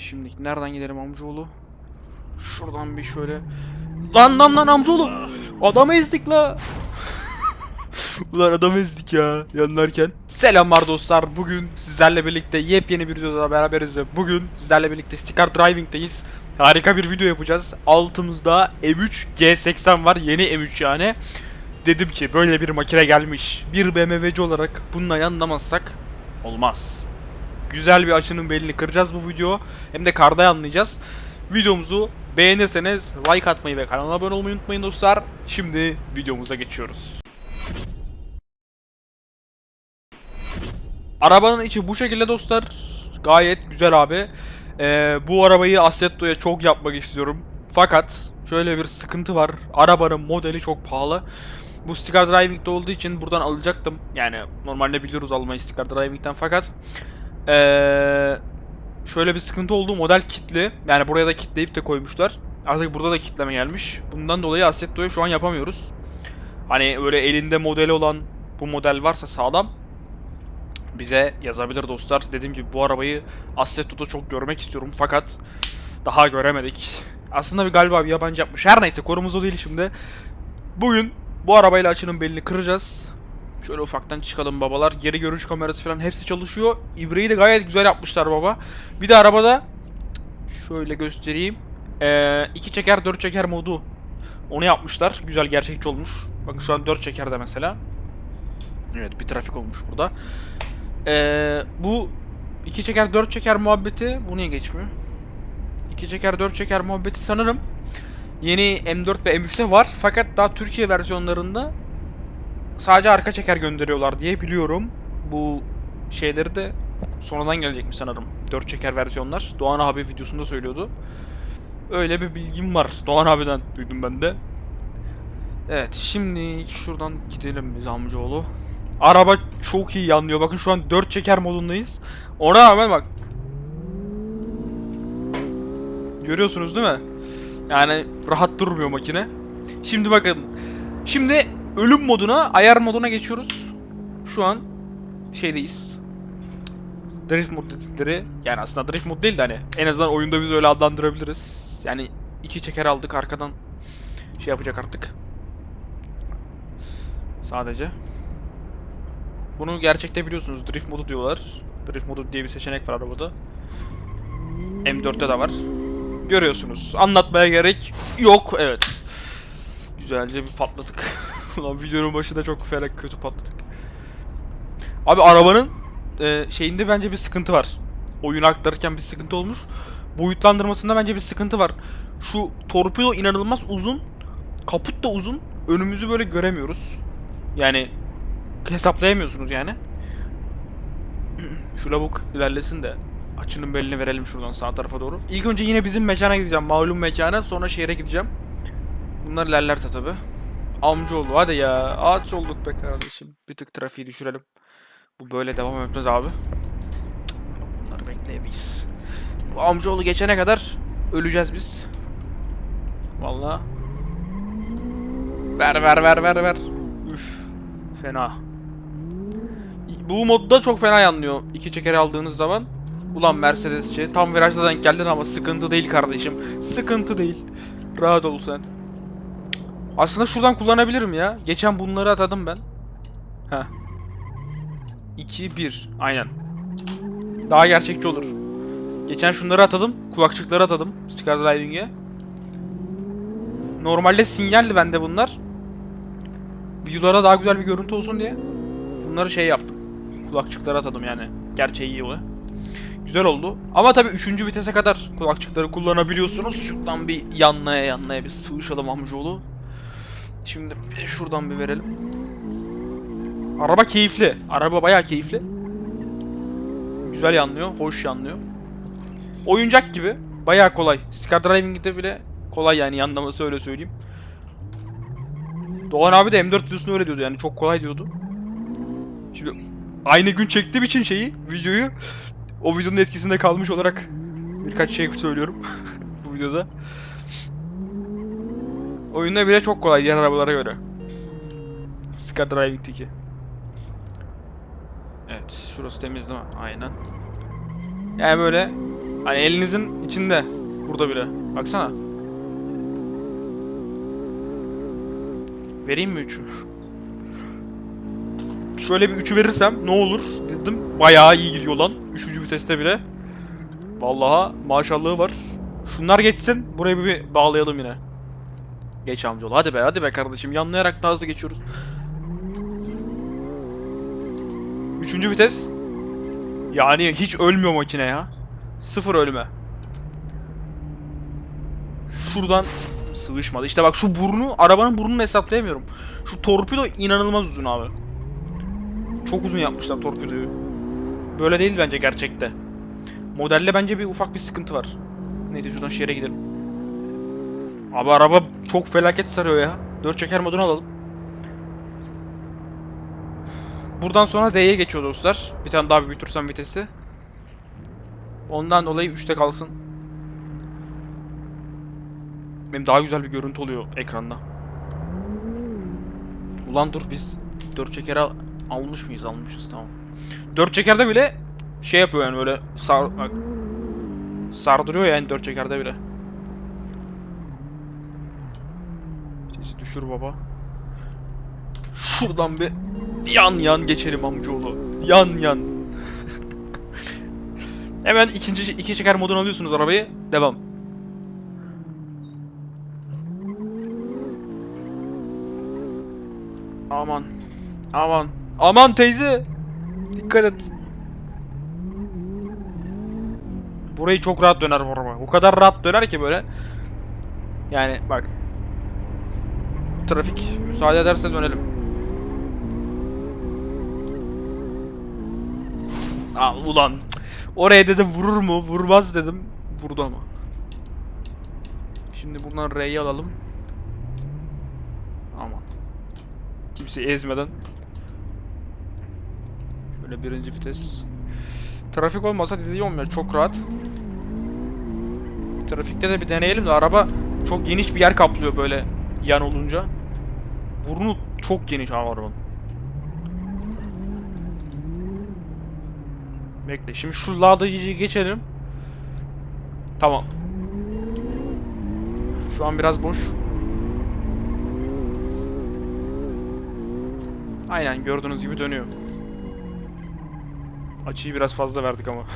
Şimdi nereden gidelim amcaoğlu? Şuradan bir şöyle. Lan lan lan amcaoğlu. Adamı ezdik la. Ulan adam ezdik ya yanlarken. Selamlar dostlar. Bugün sizlerle birlikte yepyeni bir videoda beraberiz. Bugün sizlerle birlikte Sticker Driving'deyiz. Harika bir video yapacağız. Altımızda M3 G80 var. Yeni M3 yani. Dedim ki böyle bir makine gelmiş. Bir BMW'ci olarak bununla yanlamazsak olmaz. Güzel bir açının belini kıracağız bu video. Hem de karda anlayacağız. Videomuzu beğenirseniz like atmayı ve kanala abone olmayı unutmayın dostlar. Şimdi videomuza geçiyoruz. Arabanın içi bu şekilde dostlar. Gayet güzel abi. Ee, bu arabayı Assetto'ya çok yapmak istiyorum. Fakat şöyle bir sıkıntı var. Arabanın modeli çok pahalı. Bu Sticker Driving'de olduğu için buradan alacaktım. Yani normalde biliyoruz almayı Sticker Driving'den fakat ee, şöyle bir sıkıntı oldu. Model kitli. Yani buraya da kitleyip de koymuşlar. Artık burada da kitleme gelmiş. Bundan dolayı Assetto'ya şu an yapamıyoruz. Hani öyle elinde modeli olan bu model varsa sağlam bize yazabilir dostlar. Dediğim gibi bu arabayı Assetto'da çok görmek istiyorum fakat daha göremedik. Aslında bir galiba bir yabancı yapmış. Her neyse konumuz o değil şimdi. Bugün bu arabayla açının belini kıracağız. Şöyle ufaktan çıkalım babalar. Geri görüş kamerası falan hepsi çalışıyor. İbreyi de gayet güzel yapmışlar baba. Bir de arabada şöyle göstereyim. Ee, çeker dört çeker modu. Onu yapmışlar. Güzel gerçekçi olmuş. Bakın şu an dört çekerde mesela. Evet bir trafik olmuş burada. Ee, bu iki çeker dört çeker muhabbeti bu niye geçmiyor? İki çeker dört çeker muhabbeti sanırım yeni M4 ve M3'te var fakat daha Türkiye versiyonlarında sadece arka çeker gönderiyorlar diye biliyorum. Bu şeyleri de sonradan gelecekmiş sanırım. Dört çeker versiyonlar. Doğan abi videosunda söylüyordu. Öyle bir bilgim var. Doğan abiden duydum ben de. Evet şimdi şuradan gidelim biz amcaoğlu. Araba çok iyi yanlıyor. Bakın şu an 4 çeker modundayız. Ona rağmen bak. Görüyorsunuz değil mi? Yani rahat durmuyor makine. Şimdi bakın. Şimdi ölüm moduna, ayar moduna geçiyoruz. Şu an şeydeyiz. Drift mod dedikleri yani aslında drift mod değil de hani en azından oyunda biz öyle adlandırabiliriz. Yani iki çeker aldık arkadan şey yapacak artık. Sadece. Bunu gerçekte biliyorsunuz. Drift modu diyorlar. Drift modu diye bir seçenek var arabada. M4'te de var. Görüyorsunuz. Anlatmaya gerek yok. Evet. Güzelce bir patladık. Ulan videonun başında çok fena kötü patladık. Abi arabanın e, şeyinde bence bir sıkıntı var. Oyunu aktarırken bir sıkıntı olmuş. Boyutlandırmasında bence bir sıkıntı var. Şu torpido inanılmaz uzun. Kaput da uzun. Önümüzü böyle göremiyoruz. Yani hesaplayamıyorsunuz yani. Şu lavuk ilerlesin de açının belini verelim şuradan sağ tarafa doğru. İlk önce yine bizim mekana gideceğim. Malum mekana. Sonra şehre gideceğim. Bunlar ilerlerse tabi. Amcaoğlu hadi ya. Ağaç olduk be kardeşim. Bir tık trafiği düşürelim. Bu böyle devam etmez abi. Bunları bekleyemeyiz. Bu amcaoğlu geçene kadar öleceğiz biz. Vallahi. Ver ver ver ver ver. Üf. Fena. Bu modda çok fena yanlıyor. İki çeker aldığınız zaman. Ulan Mercedesçi tam virajda denk geldin ama sıkıntı değil kardeşim. Sıkıntı değil. Rahat ol sen. Aslında şuradan kullanabilirim ya. Geçen bunları atadım ben. Heh. 2 1 aynen. Daha gerçekçi olur. Geçen şunları atadım. Kulakçıkları atadım. Sticker Driving'e. Normalde sinyaldi bende bunlar. Videolara daha güzel bir görüntü olsun diye. Bunları şey yaptım. Kulakçıkları atadım yani. Gerçeği iyi o. Güzel oldu. Ama tabii 3. vitese kadar kulakçıkları kullanabiliyorsunuz. Şuradan bir yanlaya yanlaya bir sıvışalım amcaoğlu. Şimdi şuradan bir verelim. Araba keyifli. Araba bayağı keyifli. Güzel yanlıyor. Hoş yanlıyor. Oyuncak gibi. Bayağı kolay. Skydiving'de bile kolay yani yanlaması öyle söyleyeyim. Doğan abi de M4 videosunda öyle diyordu yani çok kolay diyordu. Şimdi aynı gün çektiğim için şeyi, videoyu o videonun etkisinde kalmış olarak birkaç şey söylüyorum bu videoda. Oyunda bile çok kolay diğer arabalara göre. Skydiving'deki. Evet, şurası temiz değil mi? Aynen. Yani böyle Hani elinizin içinde. Burada bile. Baksana. Vereyim mi 3'ü? Şöyle bir 3'ü verirsem ne olur dedim. Bayağı iyi gidiyor lan. 3. viteste bile. Vallahi maşallahı var. Şunlar geçsin. Burayı bir bağlayalım yine. Geç amcaoğlu. Hadi be hadi be kardeşim. Yanlayarak da hızlı geçiyoruz. Üçüncü vites. Yani hiç ölmüyor makine ya. Sıfır ölme. Şuradan sıvışmadı. İşte bak şu burnu, arabanın burnunu hesaplayamıyorum. Şu torpido inanılmaz uzun abi. Çok uzun yapmışlar torpidoyu. Böyle değil bence gerçekte. Modelde bence bir ufak bir sıkıntı var. Neyse şuradan şehre gidelim. Abi araba çok felaket sarıyor ya. Dört çeker modunu alalım. Buradan sonra D'ye geçiyor dostlar. Bir tane daha büyütürsem vitesi. Ondan dolayı 3'te kalsın. Benim daha güzel bir görüntü oluyor ekranda. Ulan dur biz 4 çekeri al- almış mıyız? Almışız tamam. 4 çekerde bile şey yapıyor yani böyle sar bak. Sardırıyor yani 4 çekerde bile. Düşür baba. Şuradan bir yan yan geçelim amcaoğlu. Yan yan. Hemen ikinci iki çeker modunu alıyorsunuz arabayı. Devam. Aman. Aman. Aman teyze. Dikkat et. Burayı çok rahat döner bu araba. O kadar rahat döner ki böyle. Yani bak. Trafik müsaade ederse dönelim. Al ulan. Oraya dedim vurur mu? Vurmaz dedim. Vurdu ama. Şimdi buradan R'yi alalım. Aman. Kimseyi ezmeden. Şöyle birinci vites. Trafik olmasa dediğim olmuyor. Çok rahat. Trafikte de bir deneyelim de araba çok geniş bir yer kaplıyor böyle yan olunca. Burnu çok geniş arabanın. Bekle. Şimdi şu lağdacıyı geçelim. Tamam. Şu an biraz boş. Aynen gördüğünüz gibi dönüyor. Açıyı biraz fazla verdik ama.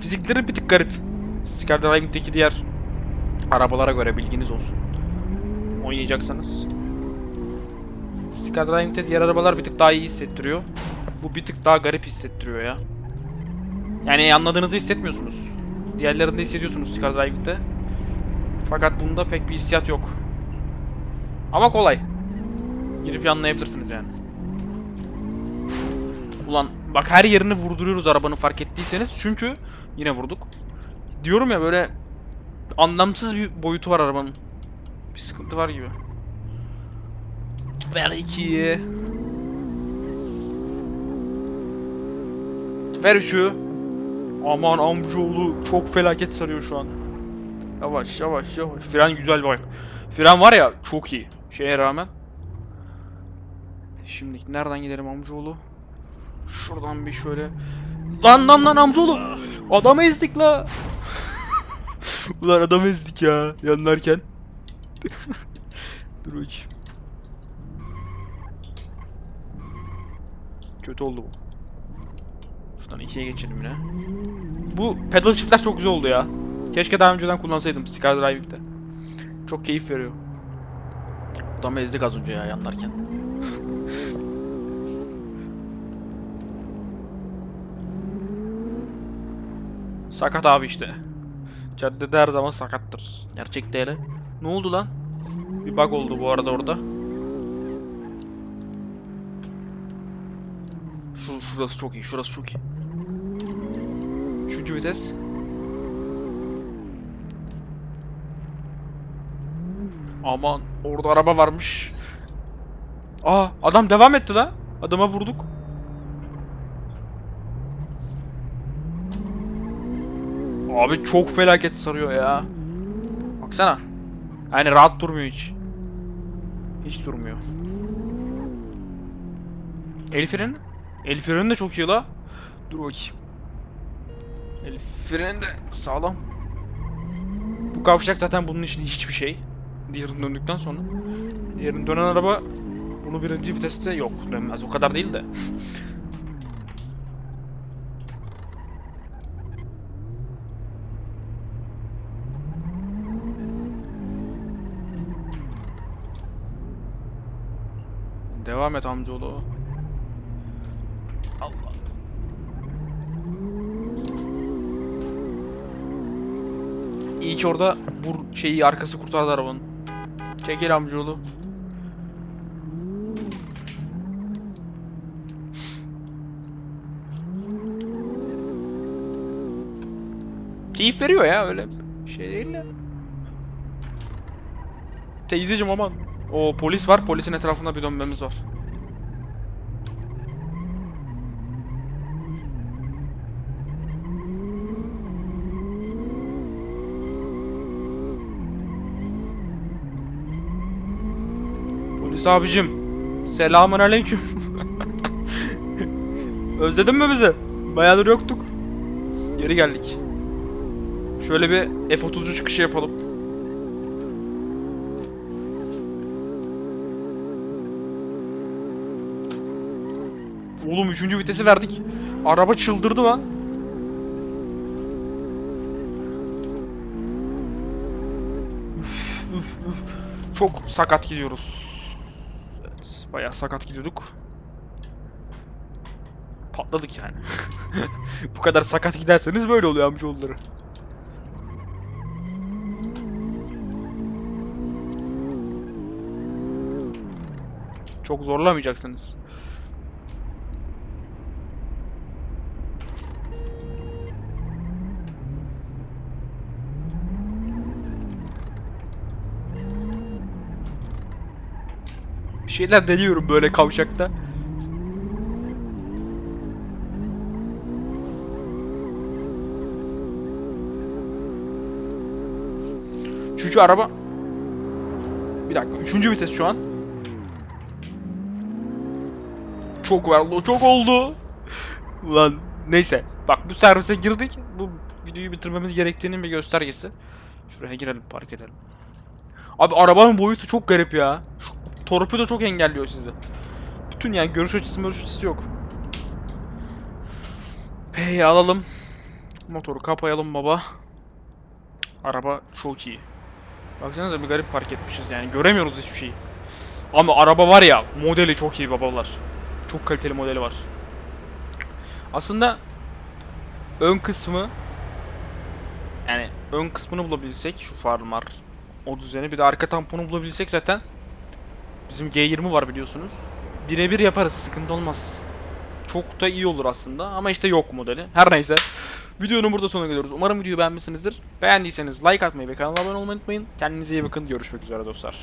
Fizikleri bir tık garip. Skydiving'deki diğer arabalara göre bilginiz olsun. Oynayacaksanız. Skydiving'de diğer arabalar bir tık daha iyi hissettiriyor. Bu bir tık daha garip hissettiriyor ya. Yani anladığınızı hissetmiyorsunuz. Diğerlerinde hissediyorsunuz Skydiving'de. Fakat bunda pek bir hissiyat yok. Ama kolay. Girip anlayabilirsiniz yani. Ulan bak her yerini vurduruyoruz arabanın fark ettiyseniz. Çünkü yine vurduk. Diyorum ya böyle anlamsız bir boyutu var arabanın. Bir sıkıntı var gibi. Ver ikiyi. Ver üçü. Aman amcaoğlu çok felaket sarıyor şu an. Yavaş yavaş yavaş. Fren güzel bak. Fren var ya çok iyi. Şeye rağmen. Şimdi nereden gidelim amcaoğlu? Şuradan bir şöyle. Lan lan lan amcaoğlu. Adamı ezdik la. Ulan adamı ezdik ya yanlarken. Dur bakayım. Kötü oldu bu. Şuradan ikiye geçelim yine. Bu pedal shift'ler çok güzel oldu ya. Keşke daha önceden kullansaydım Skydiving'de. Çok keyif veriyor. Adamı ezdik az önce ya yanlarken. Sakat abi işte. Caddede her zaman sakattır. Gerçekte hele. Ne oldu lan? Bir bug oldu bu arada orada. Şu, şurası çok iyi, şurası çok iyi. Üçüncü vites. Aman orada araba varmış. Aa adam devam etti la. Adama vurduk. Abi çok felaket sarıyor ya. Baksana. Yani rahat durmuyor hiç. Hiç durmuyor. El freni? De çok iyi la. Dur bakayım. El de sağlam. Bu kavşak zaten bunun için hiçbir şey. Diğerini döndükten sonra. Diğerini dönen araba bunu birinci viteste yok dönmez. O kadar değil de. Devam et amcaoğlu. Allah. İyi ki orada bu şeyi arkası kurtardı arabanın. Çekil amcaoğlu. Keyif veriyor ya öyle şey değil de. Teyzeciğim aman. O polis var. Polisin etrafında bir dönmemiz var. Polis abicim. Selamun aleyküm. Özledin mi bizi? Bayağıdır yoktuk. Geri geldik. Şöyle bir F-30'cu çıkışı yapalım. Oğlum üçüncü vitesi verdik. Araba çıldırdı lan. Çok sakat gidiyoruz. Bayağı sakat gidiyorduk. Patladık yani. Bu kadar sakat giderseniz böyle oluyor amcaoğulları. Çok zorlamayacaksınız. Şeyler deniyorum böyle kavşakta. Üçüncü araba. Bir dakika. Üçüncü vites şu an. Çok var. Çok oldu. Ulan neyse. Bak bu servise girdik. Bu videoyu bitirmemiz gerektiğinin bir göstergesi. Şuraya girelim park edelim. Abi arabanın boyutu çok garip ya. Şu torpido çok engelliyor sizi. Bütün yani görüş açısı görüş açısı yok. P'yi alalım. Motoru kapayalım baba. Araba çok iyi. Baksanıza bir garip park etmişiz yani göremiyoruz hiçbir şeyi. Ama araba var ya modeli çok iyi babalar. Çok kaliteli modeli var. Aslında ön kısmı yani ön kısmını bulabilsek şu farlar o düzeni bir de arka tamponu bulabilsek zaten bizim G20 var biliyorsunuz. Birebir yaparız sıkıntı olmaz. Çok da iyi olur aslında ama işte yok modeli. Her neyse. Videonun burada sonuna geliyoruz. Umarım videoyu beğenmişsinizdir. Beğendiyseniz like atmayı ve kanala abone olmayı unutmayın. Kendinize iyi bakın. Görüşmek üzere dostlar.